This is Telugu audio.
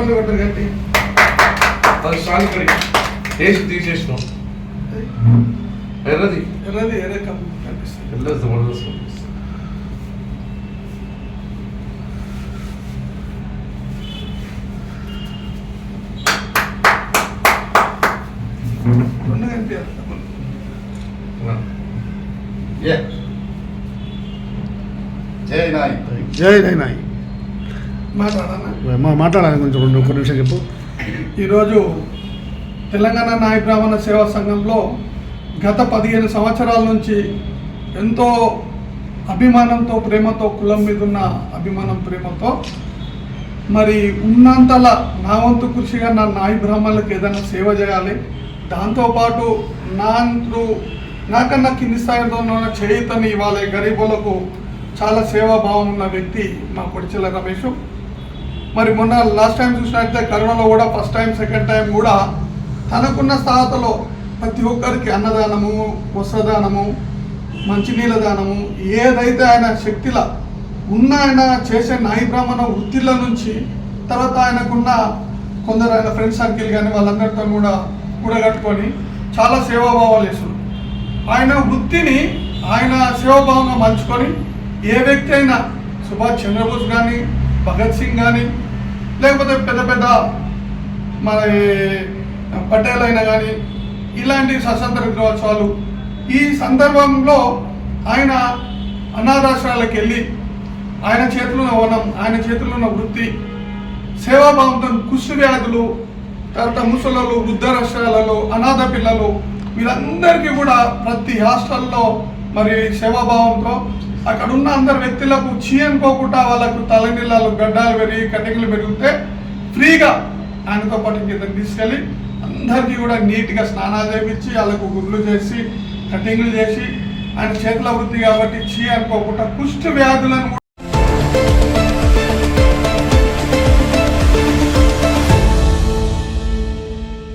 చప్పట్లు కొట్టరు గట్టి అది సాల్ ఇక్కడికి వేసి తీసేసినాం ఎర్రది ఎర్రది ఎర్ర కం- కనిపిస్తుంది ఎర్రది జబర్దస్త్ ఉంది. రెండు కనిపించాలి ఆ. ఏ జై నాయ్ జై నైనాయ్ మాట్లాడానా మా మాట్లాడాలి కొంచెం రెండు ఒక్క నిమిషం చెప్పు. ఈరోజు తెలంగాణ నాయ బ్రాహ్మణ సేవా సంఘంలో గత పదిహేను సంవత్సరాల నుంచి ఎంతో అభిమానంతో ప్రేమతో కులం మీద ఉన్న అభిమానం ప్రేమతో మరి ఉన్నంతల నా వంతు కృషిగా నా నాయ బ్రాహ్మణులకు ఏదైనా సేవ చేయాలి. దాంతోపాటు నా అంతు నాకన్నా కింది స్థాయిలో ఉన్న చేయుతని ఇవ్వాలి. గరీబులకు చాలా సేవాభావం ఉన్న వ్యక్తి మా పొడిచెల రమేష్. మరి మొన్న లాస్ట్ టైం చూసినట్లయితే కరోనాలో కూడా ఫస్ట్ టైం సెకండ్ టైం కూడా తనకున్న స్థాతలో ప్రతి ఒక్కరికి అన్నదానము వస్త్రదానము మంచినీళ్ళ దానము ఏదైతే ఆయన శక్తిలా ఉన్న ఆయన చేసే నాయి బ్రాహ్మణ వృత్తిల నుంచి తర్వాత ఆయనకున్న కొందరు ఆయన ఫ్రెండ్ సర్కిల్ కానీ వాళ్ళందరితో కూడా కూడగట్టుకొని చాలా సేవాభావాలు చేస్తున్నారు. ఆయన వృత్తిని ఆయన సేవాభావంగా మలుచుకొని ఏ వ్యక్తి అయినా సుభాష్ చంద్రబోస్ కానీ భగత్ సింగ్ కానీ లేకపోతే పెద్ద పెద్ద మరి పటేల్ అయినా కానీ ఇలాంటి స్వతంత్ర దినోత్సవాలు ఈ సందర్భంలో ఆయన అనాథాశ్రాలకు వెళ్ళి ఆయన చేతిలో ఉన్న వనం ఆయన చేతిలో ఉన్న వృత్తి సేవాభావంతో కుష్టి వ్యాధులు తర్వాత ముసలు వృద్ధాశ్రయాలలో అనాథ పిల్లలు వీళ్ళందరికీ కూడా ప్రతి హాస్టల్లో మరి సేవాభావంతో అక్కడ ఉన్న అందరు వ్యక్తులకు చీ అనుకోకుండా వాళ్ళకు తలనీళ్ళలు గడ్డాలు పెరిగి కటింగ్లు పెరిగితే ఫ్రీగా ఆయనతో పాటు కిందకి తీసుకెళ్ళి అందరికీ కూడా నీట్గా స్నానాలు చేయించి వాళ్ళకు గుడ్లు చేసి కటింగ్లు చేసి ఆయన చేతుల వృత్తి కాబట్టి చీ అనుకోకుండా కుష్టి వ్యాధులను కూడా